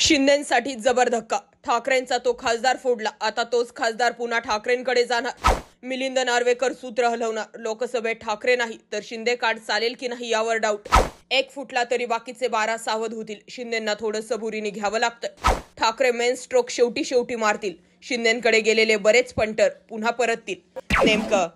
शिंदेसाठी जबर धक्का. ठाकरेंचा तो खासदार फोडला. आता तोच खासदार पुन्हा ठाकरेंकडे जाणार. मिलिंद नार्वेकर सूत्र हलवणार. लोकसभेत ठाकरे नाही तर शिंदे कार्ड चालेल की नाही यावर डाऊट एक फुटला तरी बाकीचे बारा सावध होतील. शिंदेंना थोडं सबुरीने घ्यावं लागतं. ठाकरे मेन स्ट्रोक शेवटी शेवटी मारतील. शिंदेकडे गेलेले बरेच पंटर पुन्हा परततील. नेमकं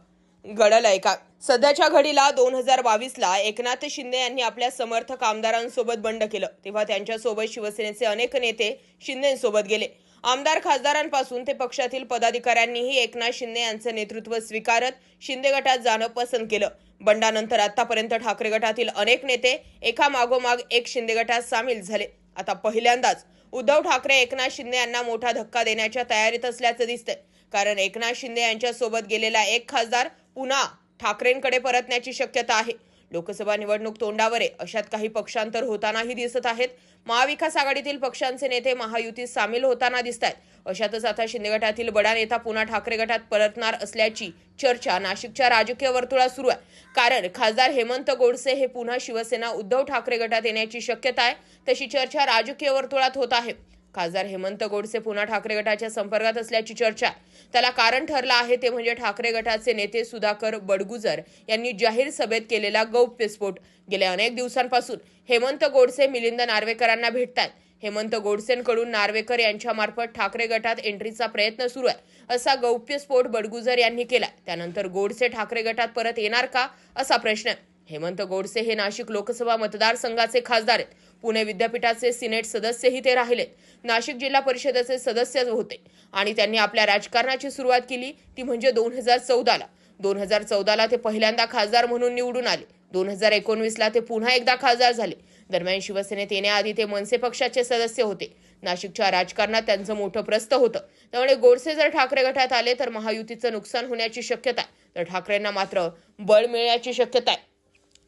घडलंय का सध्याच्या घडीला दोन हजार बावीसला एकनाथ शिंदे यांनी आपल्या समर्थक आमदारांसोबत बंड केलं. तेव्हा त्यांच्यासोबत शिवसेनेचे अनेक नेते शिंदेसोबत गेले. आमदार खासदारांपासून ते पक्षातील पदाधिकाऱ्यांनीही एकनाथ शिंदे यांचं नेतृत्व स्वीकारत शिंदे गटात जाणं पसंत केलं. बंडानंतर आतापर्यंत ठाकरे गटातील अनेक नेते एका मागोमाग एक शिंदे गटात सामील झाले. आता पहिल्यांदाच उद्धव ठाकरे एकनाथ शिंदे यांना मोठा धक्का देण्याच्या तयारीत असल्याचं दिसतंय. कारण एकनाथ शिंदे यांच्यासोबत गेलेला एक खासदार पुन्हा ठाकरेंकडे परतण्याची शक्यता आहे. लोकसभा निवडणूक तोंडावर आहे अशात काही पक्षांतर होतानाही दिसत आहेत. महाविकास आघाडीतील पक्षांचे नेते महायुतीत सामील होताना दिसत आहेत अशातच आता शिंदे गटातील बडा नेता पुन्हा ठाकरे गटात परतणार असल्याची चर्चा नाशिकच्या राजकीय वर्तुळात सुरू आहे. कारण खासदार हेमंत गोडसे हे पुन्हा शिवसेना उद्धव ठाकरे गटात येण्याची शक्यता आहे. तशी चर्चा राजकीय वर्तुळात होत आहे. खासदार हेमंत गोडसे पुन्हा ठाकरे गटाच्या संपर्कात असल्याची चर्चा. त्याला कारण ठरलं आहे ते म्हणजे ठाकरे गटाचे नेते सुधाकर बडगुजर यांनी जाहीर सभेत केलेला गौप्यस्फोट गेल्या अनेक दिवसांपासून हेमंत गोडसे मिलिंद नार्वेकरांना भेटतात. हेमंत गोडसेंकडून नार्वेकर यांच्यामार्फत ठाकरे गटात एंट्रीचा प्रयत्न सुरू आहे असा गौप्यस्फोट बडगुजर यांनी केला. त्यानंतर गोडसे ठाकरे गटात परत येणार का? असा प्रश्न आहे. हेमंत गोडसे हे नाशिक लोकसभा मतदारसंघाचे खासदार आहेत. पुणे विद्यापीठाचे सिनेट सदस्यही ते राहिले नाशिक जिल्हा परिषदेचे सदस्य होते आणि त्यांनी आपल्या राजकारणाची सुरुवात केली. ती म्हणजे दोन हजार चौदाला. दोन हजार चौदाला ते पहिल्यांदा खासदार म्हणून निवडून आले. दोन हजार एकोणवीसला ते पुन्हा एकदा खासदार झाले. दरम्यान शिवसेनेत येण्याआधी ते मनसे पक्षाचे सदस्य होते. नाशिकच्या राजकारणात त्यांचं मोठं प्रस्त होतं. त्यामुळे गोडसे जर ठाकरे गटात आले तर महायुतीचं नुकसान होण्याची शक्यता. आहे तर ठाकरेंना मात्र बळ मिळण्याची शक्यता आहे.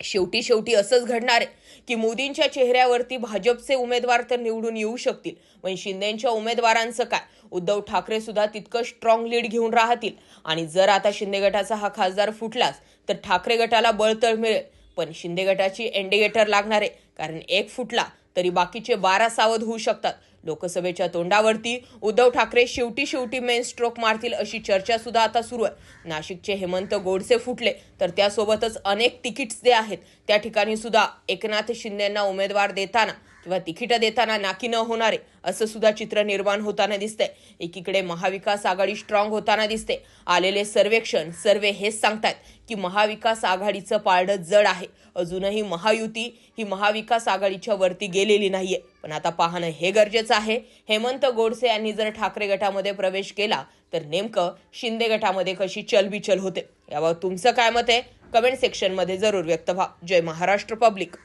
शेवटी शेवटी असंच घडणार आहे की मोदींच्या चेहऱ्यावरती भाजपचे उमेदवार तर निवडून येऊ शकतील. पण शिंदेच्या उमेदवारांचं काय? उद्धव ठाकरे सुद्धा तितकं स्ट्रॉंग लीड घेऊन राहतील. आणि जर आता शिंदे गटाचा हा खासदार फुटलाच तर ठाकरे गटाला बळतळ मिळेल. पण शिंदे गटाची एंडिगेटर लागणार आहे. कारण एक फुटला तरी बाकीचे बारा सावध होऊ शकतात. लोकसभेच्या तोंडावरती उद्धव ठाकरे शेवटी शेवटी मेन स्ट्रोक मारतील अशी चर्चा सुद्धा आता सुरू आहे. नाशिकचे हेमंत गोडसे फुटले तर त्यासोबतच अनेक तिकीट्स जे आहेत त्या ठिकाणी सुद्धा एकनाथ शिंदेंना उमेदवार देताना किंवा तिकीटं देताना नाकी न होणारे असं सुद्धा चित्र निर्माण होताना दिसतंय. एकीकडे महाविकास आघाडी स्ट्रॉंग होताना दिसते आलेले सर्वेक्षण सर्वे हेच सांगतात की महाविकास आघाडीचं पारडं जड आहे. अजूनही महायुती ही महाविकास आघाडीच्या वरती गेलेली नाहीये. पण आता पाहणं हे गरजेचं आहे. हेमंत गोडसे यांनी जर ठाकरे गटामध्ये प्रवेश केला तर नेमकं शिंदे गटामध्ये कशी चलबिचल होते? यावर तुमचं काय मत आहे? कमेंट सेक्शनमध्ये जरूर व्यक्त व्हा. जय महाराष्ट्र पब्लिक.